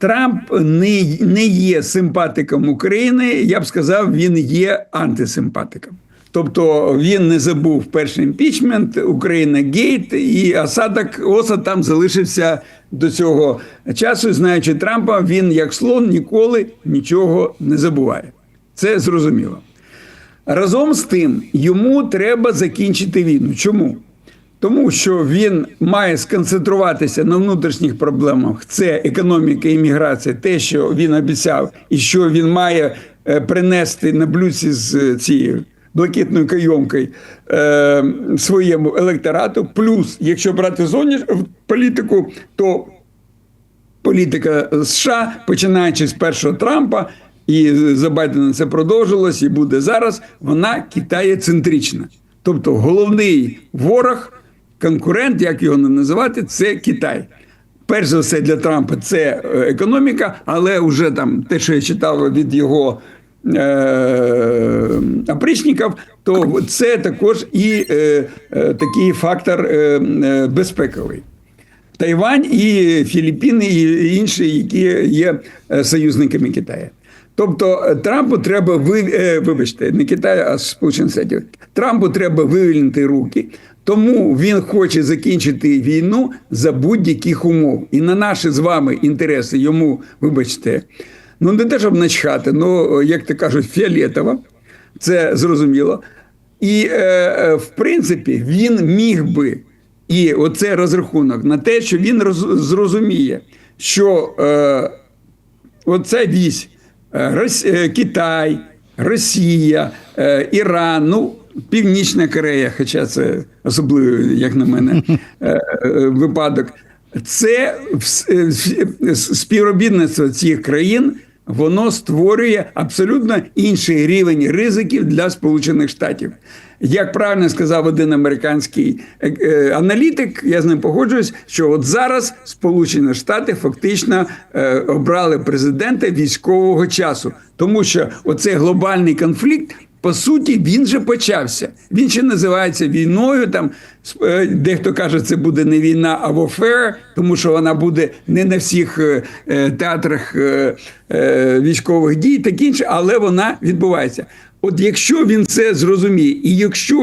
Трамп не, не є симпатиком України. Я б сказав, він є антисимпатиком. Тобто він не забув перший імпічмент, Україна Гейт, і осадок осад там залишився до цього часу. Знаючи Трампа, він як слон ніколи нічого не забуває. Це зрозуміло. Разом з тим, йому треба закінчити війну. Чому? Тому що він має сконцентруватися на внутрішніх проблемах: це економіка і міграція, те, що він обіцяв, і що він має е, принести на блюдці з е, цією блакитною кайомкою е, своєму електорату. Плюс, якщо брати зовніш політику, то політика США, починаючи з першого Трампа, і за Байдена це продовжилось, і буде зараз. Вона китаєцентрична. Тобто головний ворог, конкурент, як його не називати, це Китай. Перш за все для Трампа це е, економіка, але вже там те, що я читав від його е, опричників, то це також і е, е, такий фактор е, е, безпековий. Тайвань і Філіппіни, і інші, які є союзниками Китаю. Тобто е, Трампу треба е, вибачте, не Китаю, а Сполучених Штатів. Трампу треба вивільнити руки, тому він хоче закінчити війну за будь-яких умов. І на наші з вами інтереси йому, вибачте, ну не те, щоб начхати, ну як то кажуть, фіолетово. Це зрозуміло. І е, е, в принципі він міг би. І оце розрахунок на те, що він роз, зрозуміє, що е, оця вісь Китай, Росія, е, Іран, ну, Північна Корея, хоча це особливий, як на мене, е, е, випадок, це е, співробітництво цих країн. Воно створює абсолютно інший рівень ризиків для Сполучених Штатів. Як правильно сказав один американський е, е, аналітик, я з ним погоджуюсь, що от зараз Сполучені Штати фактично е, обрали президента військового часу, тому що оцей глобальний конфлікт. По суті, він же почався. Він ще називається війною. Там е, дехто каже, це буде не війна, а warfare, тому що вона буде не на всіх е, е, театрах військових дій, так інше, але вона відбувається. От якщо він це зрозуміє, і якщо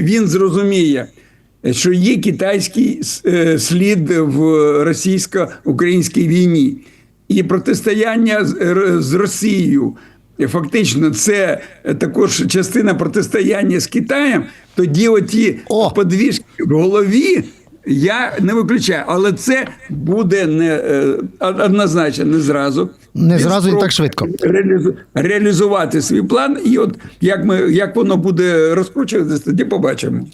він зрозуміє, що є китайський слід в російсько-українській війні, і протистояння з Росією. Фактично, це також частина протистояння з Китаєм. Тоді оті О! подвіжки в голові я не виключаю, але це буде не е, однозначно не зразу. Не зразу і так швидко. реалізу- реалізувати свій план. І от як ми як воно буде розкручуватися, тоді побачимо.